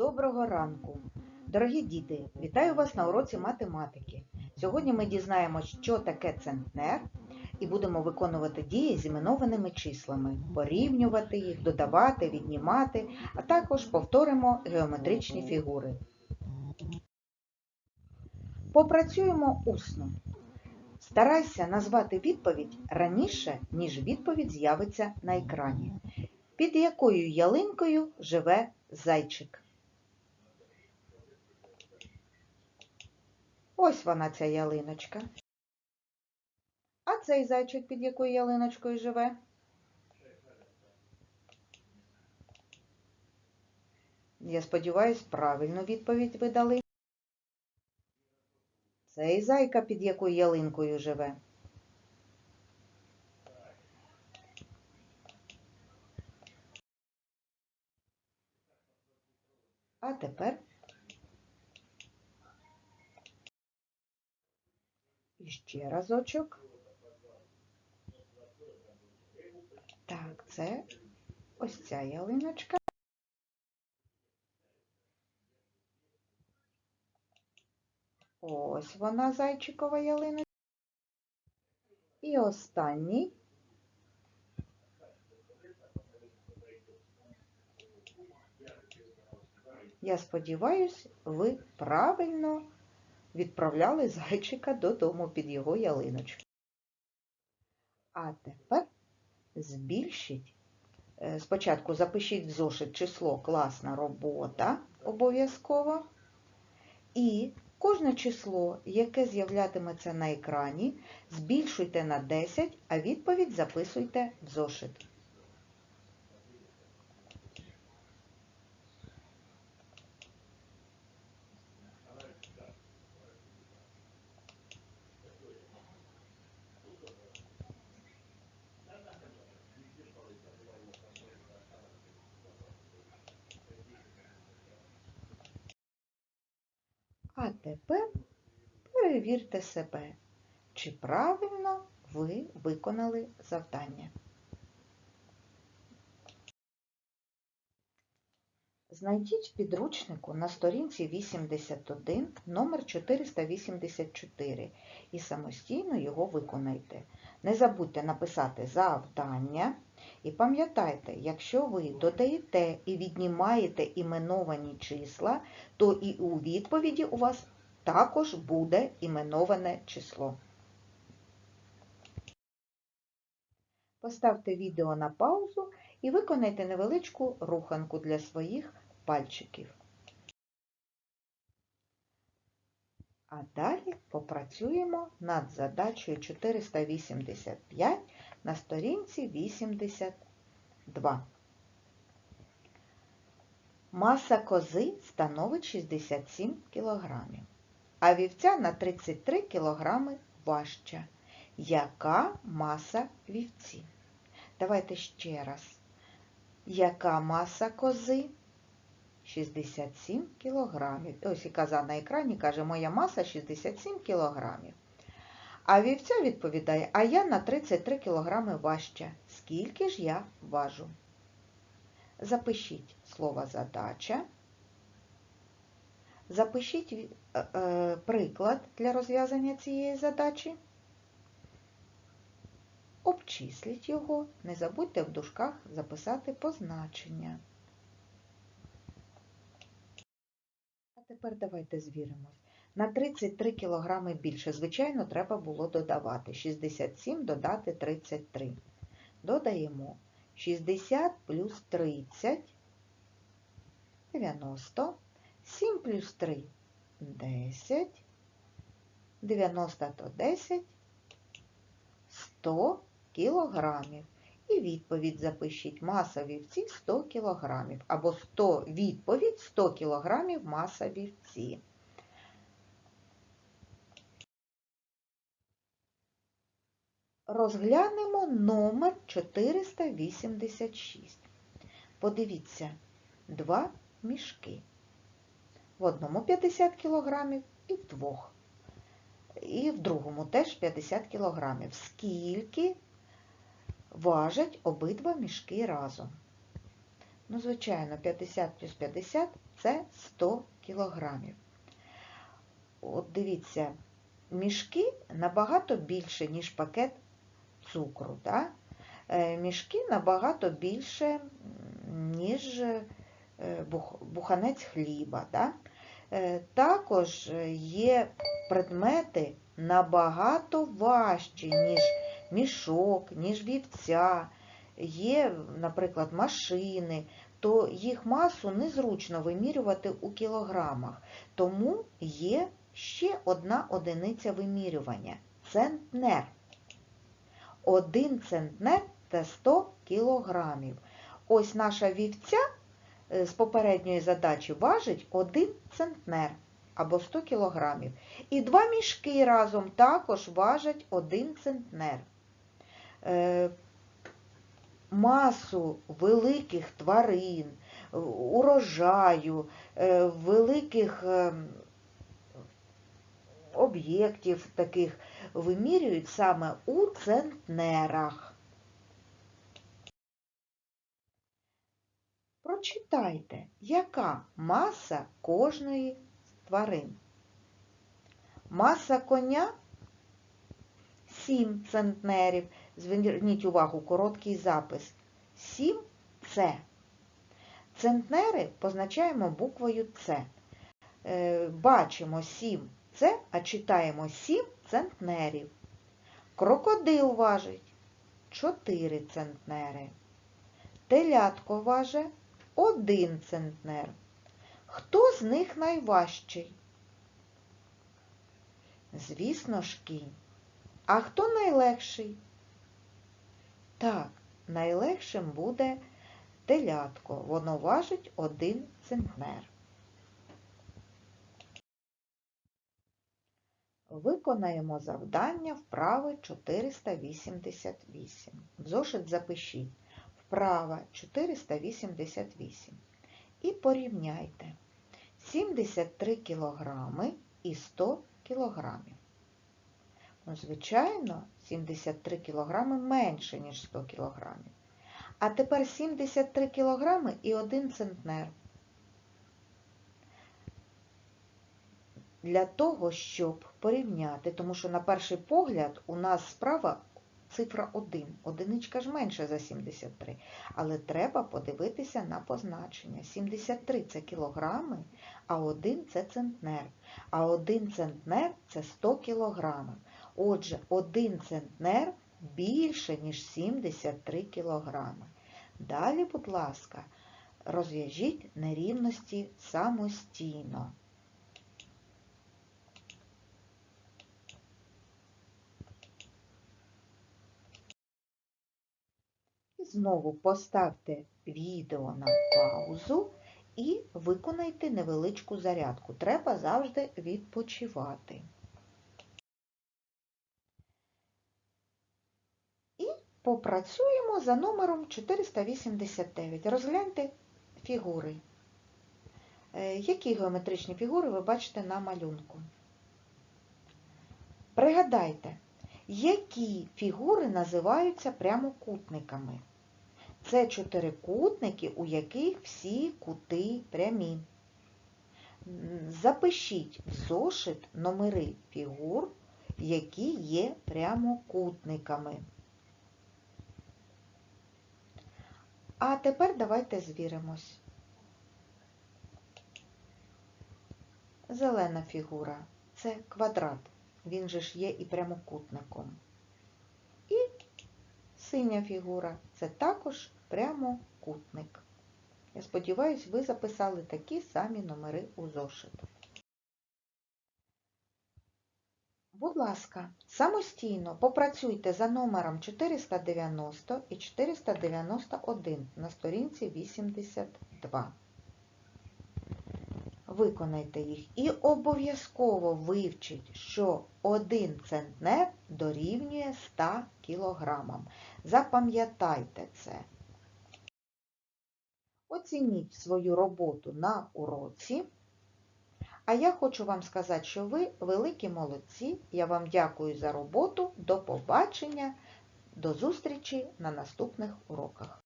Доброго ранку! Дорогі діти, вітаю вас на уроці математики. Сьогодні ми дізнаємось, що таке центнер, і будемо виконувати дії з іменованими числами, порівнювати їх, додавати, віднімати, а також повторимо геометричні фігури. Попрацюємо усно. Старайся назвати відповідь раніше, ніж відповідь з'явиться на екрані. Під якою ялинкою живе зайчик? Ось вона ця ялиночка. А цей зайчик під якою ялиночкою живе? Я сподіваюсь, правильну відповідь ви дали. Цей зайка під якою ялинкою живе? А тепер ще разочок. Так, це ось ця ялиночка. Ось вона, зайчикова ялиночка. І останній. Я сподіваюсь, ви правильно відправляли зайчика додому під його ялиночку. А тепер збільшіть. Е, Спочатку запишіть в зошит число класна робота обов'язково. І кожне число, яке з'являтиметься на екрані, збільшуйте на 10, а відповідь записуйте в зошит. А тепер перевірте себе, чи правильно ви виконали завдання. Знайдіть в підручнику на сторінці 81 номер 484 і самостійно його виконайте. Не забудьте написати завдання і пам'ятайте, якщо ви додаєте і віднімаєте іменовані числа, то і у відповіді у вас також буде іменоване число. Поставте відео на паузу і виконайте невеличку руханку для своїх пальчиків. А далі попрацюємо над задачею 485 на сторінці 82. Маса кози становить 67 кг, а вівця на 33 кг важча. Яка маса вівці? Давайте ще раз. Яка маса кози? 67 кілограмів. Ось і каза на екрані каже, моя маса 67 кілограмів. А вівця відповідає, а я на 33 кілограми важча. Скільки ж я важу? Запишіть слово задача. Запишіть е, е, приклад для розв'язання цієї задачі. Обчисліть його, не забудьте в дужках записати позначення. А тепер давайте звіримось. На 33 кг більше, звичайно, треба було додавати. 67 додати 33. Додаємо 60 плюс 30, 90, 7 плюс 3 – 10, 90 то 10, 100 кілограмів. І відповідь запишіть маса вівці 100 кілограмів. Або 100 відповідь 100 кілограмів маса вівці. Розглянемо номер 486. Подивіться, два мішки. В одному 50 кілограмів і в двох. І в другому теж 50 кілограмів. Скільки важать обидва мішки разом? Ну, звичайно, 50 плюс 50 це 100 кілограмів. От дивіться, мішки набагато більше, ніж пакет цукру. Да? Е, Мішки набагато більше, ніж е, буханець хліба. Да? Е, Також є предмети набагато важчі, ніж мішок, ніж вівця. Є, наприклад, машини, то їх масу незручно вимірювати у кілограмах. Тому є ще одна одиниця вимірювання центнер. Один центнер це 100 кілограмів. Ось наша вівця е, з попередньої задачі важить 1 центнер або 100 кілограмів. І два мішки разом також важать 1 центнер. Е, Масу великих тварин, е, урожаю, великих ем, об'єктів таких вимірюють саме у центнерах. Прочитайте, яка маса кожної з тварин. Маса коня 7 центнерів. Зверніть увагу, короткий запис. 7 це. Центнери позначаємо буквою С. Е, Бачимо 7 це, а читаємо 7 центнерів. Крокодил важить 4 центнери. Телятко важить 1 центнер. Хто з них найважчий? Звісно ж, кінь. А хто найлегший? Так, найлегшим буде телятко. Воно важить 1 центнер. Виконаємо завдання вправи 488. В зошит запишіть вправа 488 і порівняйте 73 кілограми і 100 кілограмів. Ну, звичайно, 73 кілограми менше, ніж 100 кілограмів. А тепер 73 кілограми і 1 центнер. Для того, щоб порівняти, тому що на перший погляд у нас справа цифра 1. Одиничка ж менше за 73. Але треба подивитися на позначення. 73 це кілограми, а 1 це центнер. А 1 центнер це 100 кілограмів. Отже, 1 центнер більше, ніж 73 кілограми. Далі, будь ласка, розв'яжіть нерівності самостійно. Знову поставте відео на паузу і виконайте невеличку зарядку. Треба завжди відпочивати. І попрацюємо за номером 489. Розгляньте фігури. Е, Які геометричні фігури ви бачите на малюнку? Пригадайте, які фігури називаються прямокутниками? Це чотирикутники, у яких всі кути прямі. Запишіть в зошит номери фігур, які є прямокутниками. А тепер давайте звіримось. Зелена фігура це квадрат. Він же ж є і прямокутником. Синя фігура це також прямокутник. Я сподіваюся, ви записали такі самі номери у зошит. Будь ласка, самостійно попрацюйте за номером 490 і 491 на сторінці 82. Виконайте їх і обов'язково вивчіть, що 1 центнер дорівнює 100 кілограмам. Запам'ятайте це. Оцініть свою роботу на уроці. А я хочу вам сказати, що ви великі молодці. Я вам дякую за роботу. До побачення, до зустрічі на наступних уроках.